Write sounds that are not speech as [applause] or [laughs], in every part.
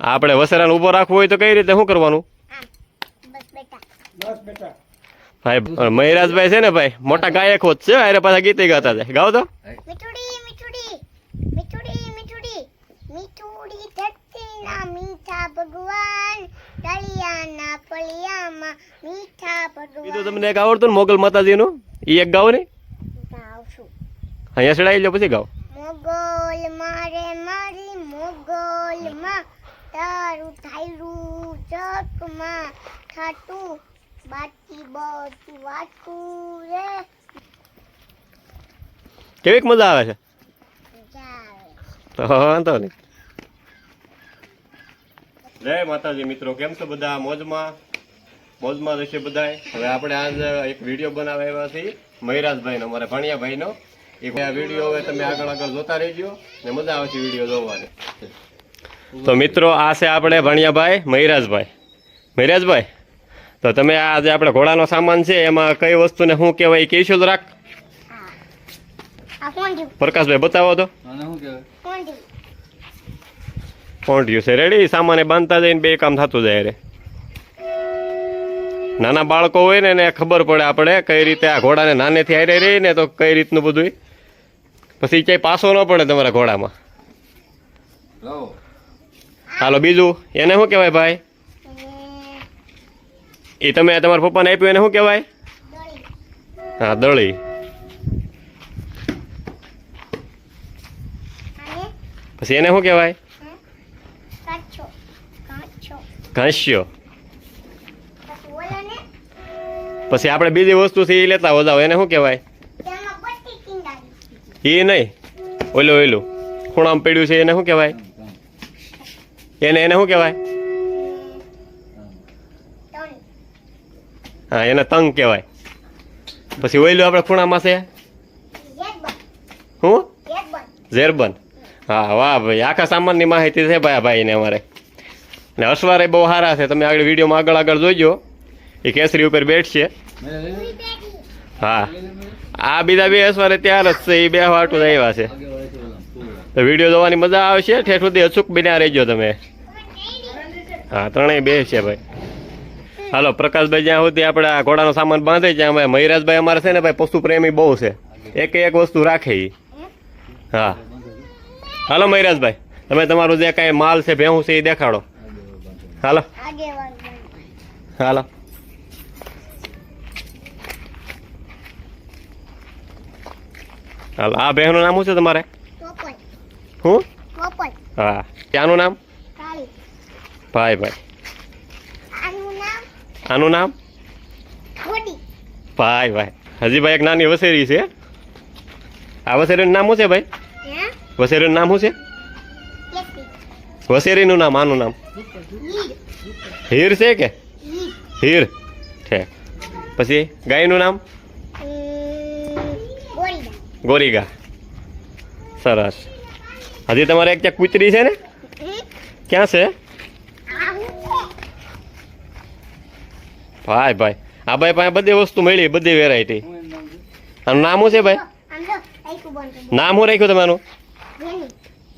આપણે વસેરાને ઊભો રાખવો હોય તો કઈ રીતે? શું કરવાનું? ભાઈ મહિરાજભાઈ છે ને ભાઈ મોટા ગાયક હોત છે અરે પાછા ગીતે ગાતા છે. ગાવ તો. તમને એક આવડતું ને મોગલ માતાજીનું? એ એક ગાવ ને. અહીંયા સડાઈ લો પછી ગાવ મોગલ મારે મારી તારું થાયરું ચકમાં થાતું બાકી બધું વાટું રે. કેવીક મજા આવે છે? વાંધો નહીં. જય માતાજી મિત્રો કેમ છો બધા? મોજમાં? મોજમાં રહેશે બધાય? હવે આપણે આજ એક વીડિયો બનાવ્યા આવ્યા છીએ. મહિરાજભાઈનો અમારા ભણિયાભાઈનો. એ આ વીડિયો હવે તમે આગળ આગળ જોતા રહેજો ને મજા આવશે વીડિયો જોવાની. તો મિત્રો આ છે આપણે ભણિયાભાઈ મહિરાજભાઈ. મહિરાજભાઈ તો તમે આ જે આપણે ઘોડાનો સામાન છે એમાં કઈ વસ્તુને શું કહેવાય એ કહીશો રાખ પ્રકાશભાઈ બતાવો તો. ફોંડ્યું છે? રેડી સામાને બાંધતા જઈને બે કામ થતું જાય રે. નાના બાળકો હોય ને એને ખબર પડે આપણે કઈ રીતે આ ઘોડાને નાનેથી હારે રહી ને તો કઈ રીતનું બધું પછી ક્યાંય પાસો ન પડે તમારા ઘોડામાં. હાલો બીજું? એને શું કહેવાય ભાઈ? એ તમે તમારા પપ્પાને આપ્યું એને શું કહેવાય? હા દળી. પછી એને શું કહેવાય? ઘાસ્યો. પછી આપણે બીજી વસ્તુ છે એ લેતા જાઓ એને શું કહેવાય? એ નહીં. ઓલું ઓલું. ખૂણામાં પડ્યું છે એને શું કહેવાય? એને એને શું કહેવાય? હા એને તંગ કહેવાય. પછી ઓઈલું આપણે ખૂણામાં છે? હું? ઝેરબન. હા વાહ ભાઈ આખા સામાનની માહિતી છે ભાઈ ભાઈને અમારે. ને અસવારે બહુ સારા છે. તમે આગળ વિડીયોમાં આગળ આગળ જોઈજો એ કેસરી ઉપર બેઠશે. હા. આ બીજા બે અસવારે ત્યાર જ છે. એ બે વાટું જ આવ્યા છે. તો વીડિયો જોવાની મજા આવશે ઠેઠ સુધી અચૂક બન્યા રહેજો તમે. હા, ત્રણેય બે છે ભાઈ. હાલો, પ્રકાશભાઈ જ્યાં સુધી આપણે આ ઘોડાનો સામાન બાંધે ત્યાં ભાઈ મહિરાજભાઈ અમારે છે ને ભાઈ, પશુ પ્રેમી બહુ છે. એક એક વસ્તુ રાખે એ હા. હાલો મહિરાજભાઈ તમે તમારું જે કાંઈ માલ છે, ભેહું છે એ દેખાડો. હાલો. હાલો. હાલો, આ બહેનનું નામ શું છે તમારે? હું? હા. ત્યાંનું નામ? ભાઈ. ભાઈ આનું નામ? આનું નામ? ઘોડી. ભાઈ ભાઈ. હજી ભાઈ એક નાની વસેરી છે. આ વસેરીનું નામ શું છે ભાઈ? હે? વસેરીનું નામ શું છે? વસેરીનું નામ આનું નામ? હીર. છે કે? હીર. છે પછી ગાયનું નામ? ગોરીગા. સરસ. હજી તમારે એક ત્યાં કૂતરી છે ને? ક્યાં છે? હું ભાઈ ભાઈ, આ ભાઈ પાસે બધી વસ્તુ મળી, બધી વેરાયટી આનું નામ છે ભાઈ? નામ શું રાખ્યું તમારું?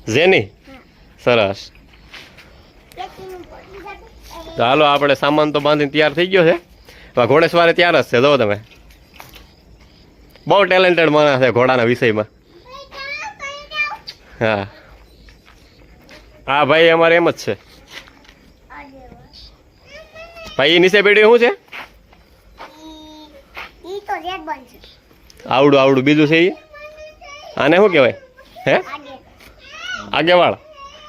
જેની સરસ. ચાલો આપણે સામાન તો બાંધીને તૈયાર થઈ ગયો છે. ઘોડેસવારે તૈયાર જ છે, જો તમે. બહુ ટેલેન્ટેડ માણસ છે ઘોડાના વિષયમાં. હા. હા ભાઈ અમારે એમ જ છે. ભાઈ નીચે પેઢી શું છે? આવડું આવડું. બીજું છે એ આને શું કહેવાય? હે? આગે. આગેવાળ.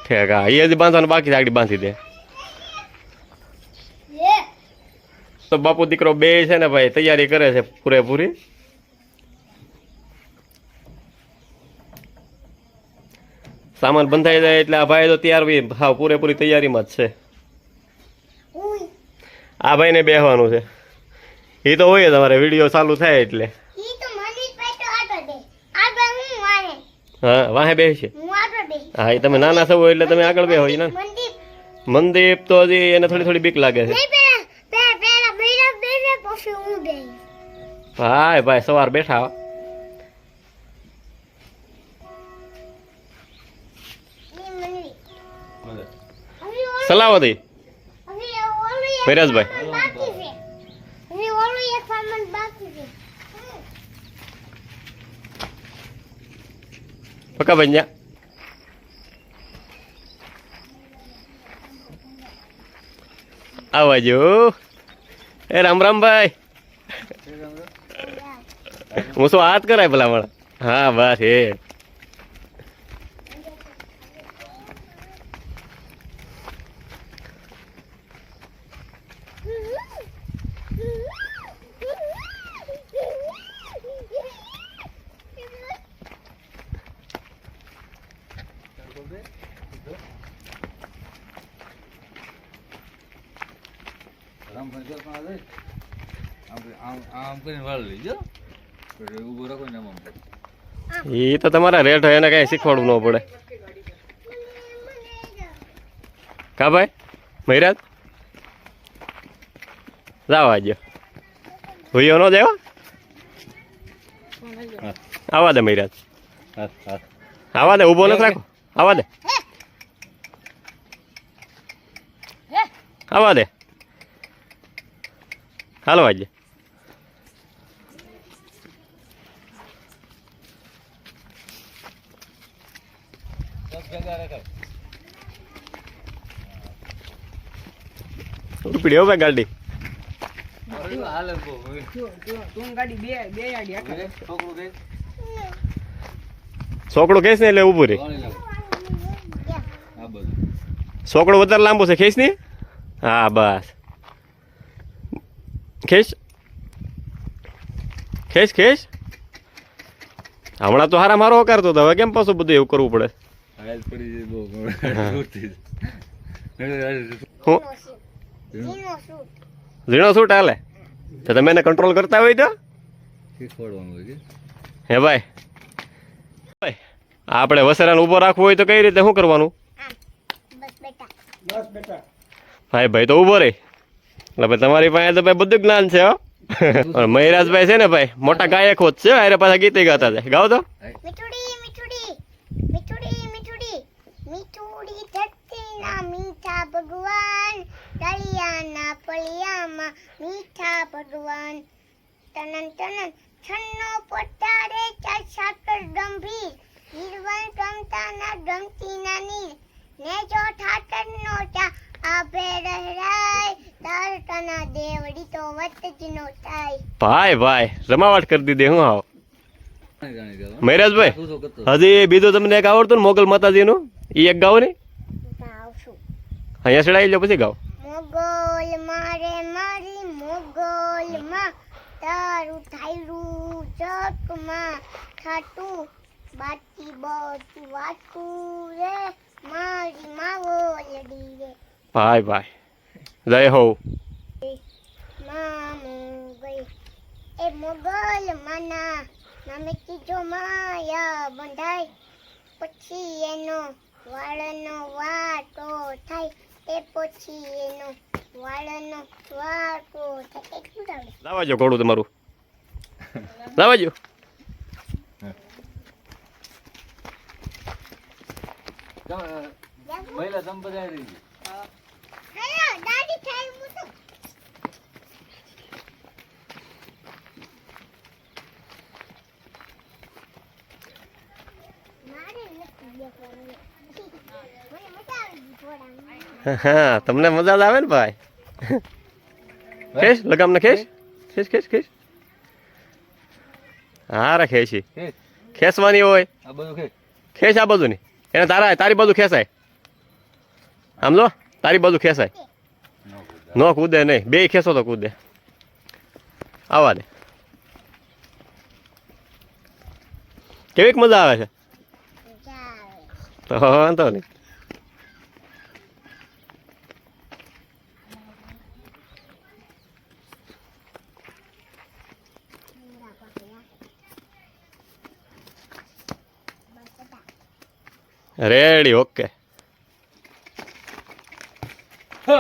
ઠેક હા એ જ બાંધવાનું બાકી આગળ બાંધી દે. તો બાપુ દીકરો બે છે ને ભાઈ તૈયારી કરે છે પૂરેપૂરી. સામાન બંધાઈ જાય એટલે આ ભાઈ તો ત્યાર બી હા પૂરેપૂરી તૈયારીમાં જ છે. આ ભાઈને બેહવાનું છે. એ તો હોય તમારે વીડિયો ચાલુ થાય એટલે. હું વાહે બે છે. હા એ તમે નાના સૌ એટલે તમે આગળ બે હોય ને? મંદિર. તો હજી એને થોડી થોડી બીક લાગે છે. હું ભાઈ સવાર બેઠા સામાન બાકી છે. પક્કા બંજા આવજો એ રામ રામભાઈ હું શું હાથ કરાય ભલા મળે હા બસ એ. આમ કરીને વાળ લેજો. પછી રાખો ને આમ આમ. એ તો તમારા રેટ હોય એને કઈ શીખવાડવું ન પડે. કા ભાઈ? મહિરાજ? જાવ આજે. ભૂયો ન દેવા? આવા દે મહિરાજ. આવા દે ઊભો નથી રાખો. આવા દે. આવા દે. હાલો આજે ઉપડી હો ભાઈ ગાડી. છોકડો કેસ ને એટલે ઊભું રે છોકડો વધારે લાંબો છે ખેસની હા બસ. ખેંચ ખેશ ખેશ હમણાં તો હારા મારો કરતો હતો હવે કેમ પાછું બધું એવું કરવું પડે? હાલ પડી બહુ ઝીણો સૂટ હાલે? તો તમે એને કંટ્રોલ કરતા હોય તો? હે ભાઈ. ભાઈ આપણે વસેરાને ઊભો રાખવો હોય તો કઈ રીતે શું કરવાનું? આમ. બસ બેટા. બસ બેટા. ભાઈ ભાઈ તો ઊભો રહે. એટલે ભાઈ તમારી પાસે તો ભાઈ બધું જ્ઞાન છે હો. મહિરાજભાઈ છે ને ભાઈ મોટા ગાયક હોત છે અરે પાછા ગીતે ગાતા છે. ગાવ તો. મીઠુડી મીઠુડી મીઠુડી મીઠુડી. મીઠુડી ધરતીના મીઠા ભગવાન દરિયાના ફળિયામાં મીઠા ભગવાન. તનન તનન છન્નો પોતારે ચાર સાકર ગંભીર નિર્વન ગમતાના ગમતી નાની ને જો ચા જ નો થાય ભાઈ ભાઈ રમાવટ કરી દીધી હું આવ. મહિરાજભાઈ હજી બીજું તમને એક આવડતું ને મોગલ માતાજીનું? એ એક ગાવ ને અહીંયા ચડાવી લો પછી ગાવ. મોગલ મારે મારી મોગલ માં તારું થાયરું ચકમાં ખાટું. બાટી બાટી વાટું રે મારી માવો લડી રે. ભાઈ ભાઈ જય હો એ મોગલ માના નામે ત્રીજો માયા બંધાય પછી એનો વાળનો વાટો થાય એ પછી એનો વાળનો વાટો થાય એટલું જ. આવડે લાવજો ઘોડું તમારું [laughs] લાવજો મહિલા સંપ્રદાય રહી હેલો દાદી થાય હું તો મારે નથી દેખવાનું મને મજા આવી ગઈ થોડા હા તમને મજા જ આવે ને ભાઈ. ખેસ લગામ ને ખેસ ખેસ ખેસ ખેસ હા રે ખેસી ખેસવાની હોય. આ ખેસ આ બાજુ ની એને તારા તારી બાજુ ખેસાય આમ જો તારી બાજુ ખેસાય ન કૂદે નહીં. બે ખેસો તો કૂદે. આવા દે. કેવીક મજા આવે છે? તો વાંધો નહીં. રેડી ઓકે હ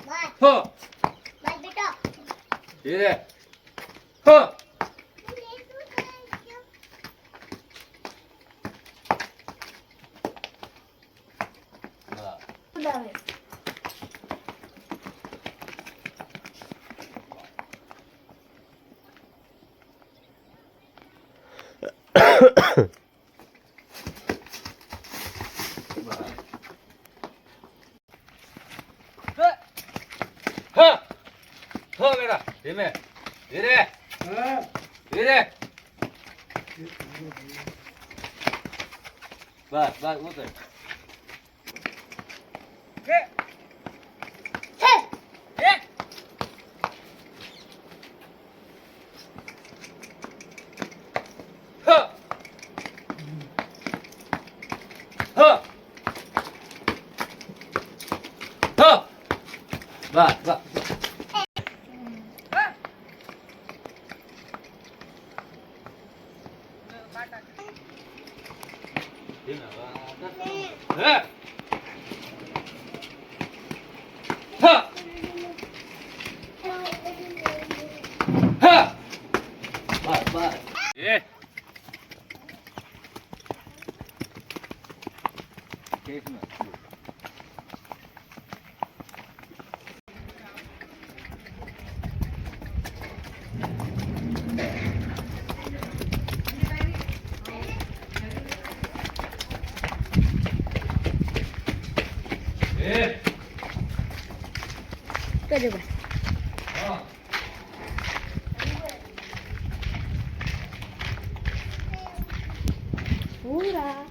બસ હ બસ બેટો એ રે હ હા ઉડાવે હા હો બેટા ધીમે ધીરે ધીરે બસ બસ ઉતર કે હે હે હા હા હા બસ બસ હે હા હા બસ બસ એ કેસમાં એ કરી ભાઈ હા પૂરા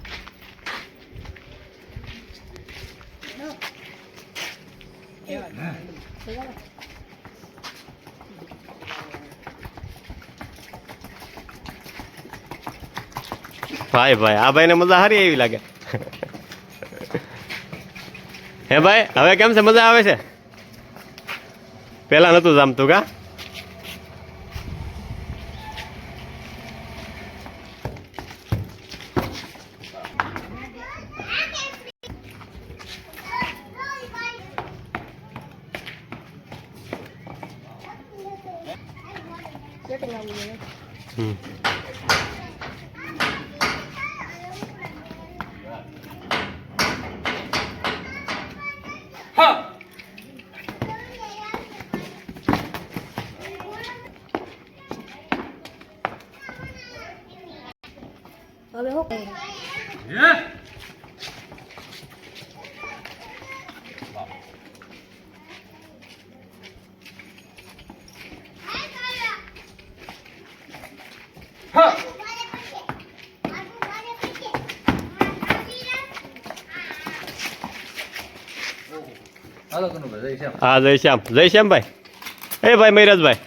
ભાઈ ભાઈ, આ ભાઈને મજા સારી એવી લાગે. હે ભાઈ, હવે કેમ છે? મજા આવે છે? પેલા નતું જામતું કા કેટલી આવી ગઈ હમ. હા હવે હું કરી હે હા હાલો કનુભાઈ જય શ્યામ હા જય શ્યામ જય શ્યામ ભાઈ એ ભાઈ મૈરાજભાઈ